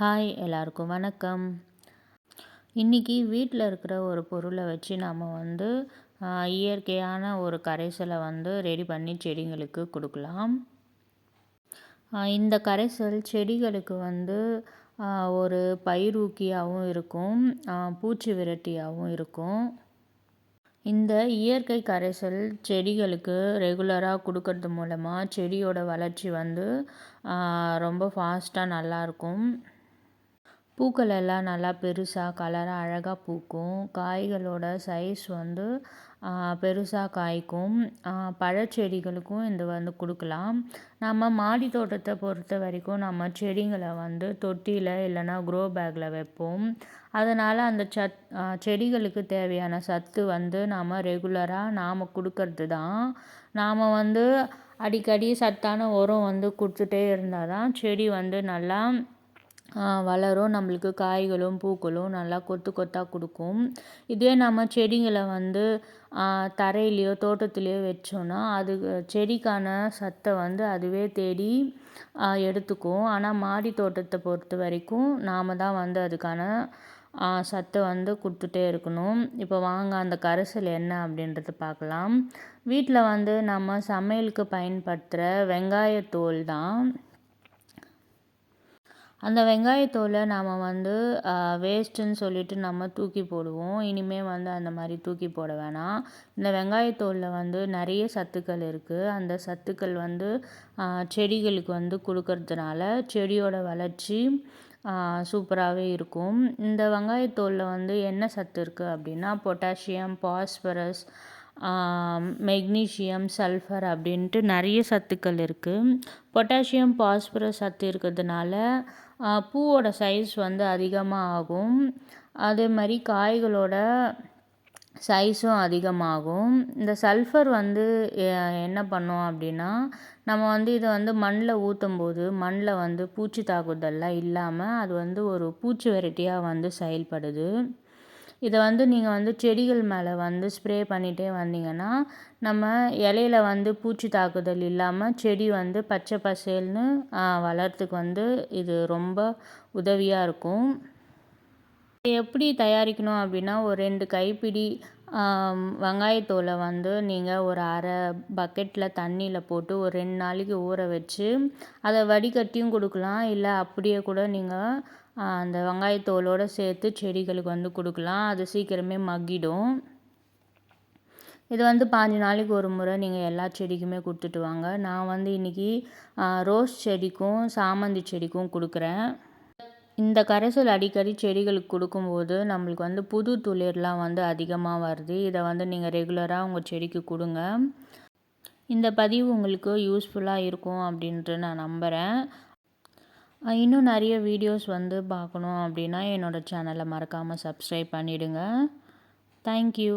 Hi எல்லாருக்கும் வணக்கம். இன்றைக்கி வீட்டில் இருக்கிற ஒரு பொருளை வச்சு நம்ம வந்து இயற்கையான ஒரு கரைசலை வந்து ரெடி பண்ணி செடிங்களுக்கு கொடுக்கலாம். இந்த கரைசல் செடிகளுக்கு வந்து ஒரு பயிரூக்கியாகவும் இருக்கும் பூச்சி விரட்டியாகவும் இருக்கும். இந்த இயற்கை கரைசல் செடிகளுக்கு ரெகுலராக கொடுக்கறது மூலமாக செடியோட வளர்ச்சி வந்து ரொம்ப ஃபாஸ்ட்டாக நல்லாயிருக்கும் பூக்கள் எல்லாம் நல்லா பெருசாக கலராக அழகாக பூக்கும். காய்களோட சைஸ் வந்து பெருசாக காய்க்கும். பழச்செடிகளுக்கும் இந்த வந்து கொடுக்கலாம். நம்ம மாடி தோட்டத்தை பொறுத்த வரைக்கும் நம்ம செடிங்களை வந்து தொட்டியில் இல்லைன்னா க்ரோ பேக்கில் வைப்போம். அதனால் அந்த சத் செடிகளுக்கு தேவையான சத்து வந்து நாம் ரெகுலராக நாம் கொடுக்கறது தான். நாம் வந்து அடிக்கடி சத்தான உரம் வந்து கொடுத்துட்டே இருந்தால் தான் செடி வந்து நல்லா வளரும். நம்மளுக்கு காய்களும் பூக்களும் நல்லா கொத்து கொத்தாக கொடுக்கும். இதே நம்ம செடிங்களை வந்து தரையிலையோ தோட்டத்துலேயோ வச்சோன்னா அது செடிக்கான சத்தை வந்து அதுவே தேடி எடுத்துக்கும். ஆனால் மாடி தோட்டத்தை பொறுத்த வரைக்கும் நாம் தான் வந்து அதுக்கான சத்தை வந்து கொடுத்துட்டே இருக்கணும். இப்போ வாங்க அந்த கரைசல் என்ன அப்படின்றத பார்க்கலாம். வீட்டில் வந்து நம்ம சமையலுக்கு பயன்படுத்துகிற வெங்காயத்தோல் தான். அந்த வெங்காயத்தோலை நாம் வந்து வேஸ்ட்டுன்னு சொல்லிட்டு நம்ம தூக்கி போடுவோம். இனிமேல் வந்து அந்த மாதிரி தூக்கி போட வேணாம். இந்த வெங்காயத்தோலில் வந்து நிறைய சத்துக்கள் இருக்குது அந்த சத்துக்கள் வந்து செடிகளுக்கு வந்து கொடுக்கறதுனால செடியோட வளர்ச்சி சூப்பராகவே இருக்கும். இந்த வெங்காயத்தோலில் வந்து என்ன சத்து இருக்குது அப்படின்னா பொட்டாசியம் பாஸ்பரஸ் மெக்னீஷியம் சல்ஃபர் அப்படின்ட்டு நிறைய சத்துக்கள் இருக்குது பொட்டாசியம் பாஸ்பரஸ் சத்து இருக்கிறதுனால பூவோட சைஸ் வந்து அதிகமாக ஆகும் அதே மாதிரி காய்களோட சைஸும் அதிகமாகும். இந்த சல்ஃபர் வந்து என்ன பண்ணும் அப்படின்னா நம்ம வந்து இதை வந்து மண்ணில் ஊற்றும் போது மண்ணில் வந்து பூச்சி தாக்குதல்லாம் இல்லாமல் அது வந்து ஒரு பூச்சி வெரைட்டியாக வந்து செயல்படுது. இதை வந்து நீங்கள் வந்து செடிகள் மேலே வந்து ஸ்ப்ரே பண்ணிகிட்டே வந்தீங்கன்னா நம்ம இலையில வந்து பூச்சி தாக்குதல் இல்லாமல் செடி வந்து பச்சை பசேல்னு வளர்கிறதுக்கு வந்து இது ரொம்ப உதவியாக இருக்கும். எப்படி தயாரிக்கணும் அப்படின்னா ஒரு ரெண்டு கைப்பிடி வெங்காயத்தோலை வந்து நீங்கள் ஒரு அரை பக்கெட்டில் தண்ணியில் போட்டு ஒரு ரெண்டு நாளைக்கு ஊற வச்சு அதை வடிகட்டியும் கொடுக்கலாம். இல்லை அப்படியே கூட நீங்கள் அந்த வெங்காயத்தோலோடு சேர்த்து செடிகளுக்கு வந்து கொடுக்கலாம். அது சீக்கிரமே மக்கிடும். இது வந்து பாஞ்சு நாளைக்கு ஒரு முறை நீங்கள் எல்லா செடிக்குமே கொடுத்துட்டு வாங்க. நான் வந்து இன்றைக்கி ரோஸ் செடிக்கும் சாமந்தி செடிக்கும் கொடுக்குறேன். இந்த கரைசல் அடிக்கடி செடிகளுக்கு கொடுக்கும்போது நம்மளுக்கு வந்து புது துளிர்லாம் வந்து அதிகமாக வருது. இதை வந்து நீங்கள் ரெகுலராக உங்கள் செடிக்கு கொடுங்க. இந்த பதிவு உங்களுக்கு யூஸ்ஃபுல்லாக இருக்கும் அப்படின்ட்டு நான் நம்புகிறேன் இன்னும் நிறைய வீடியோஸ் வந்து பார்க்கணும் அப்படின்னா என்னோடய சேனலை மறக்காமல் சப்ஸ்கிரைப் பண்ணிவிடுங்க தேங்க்யூ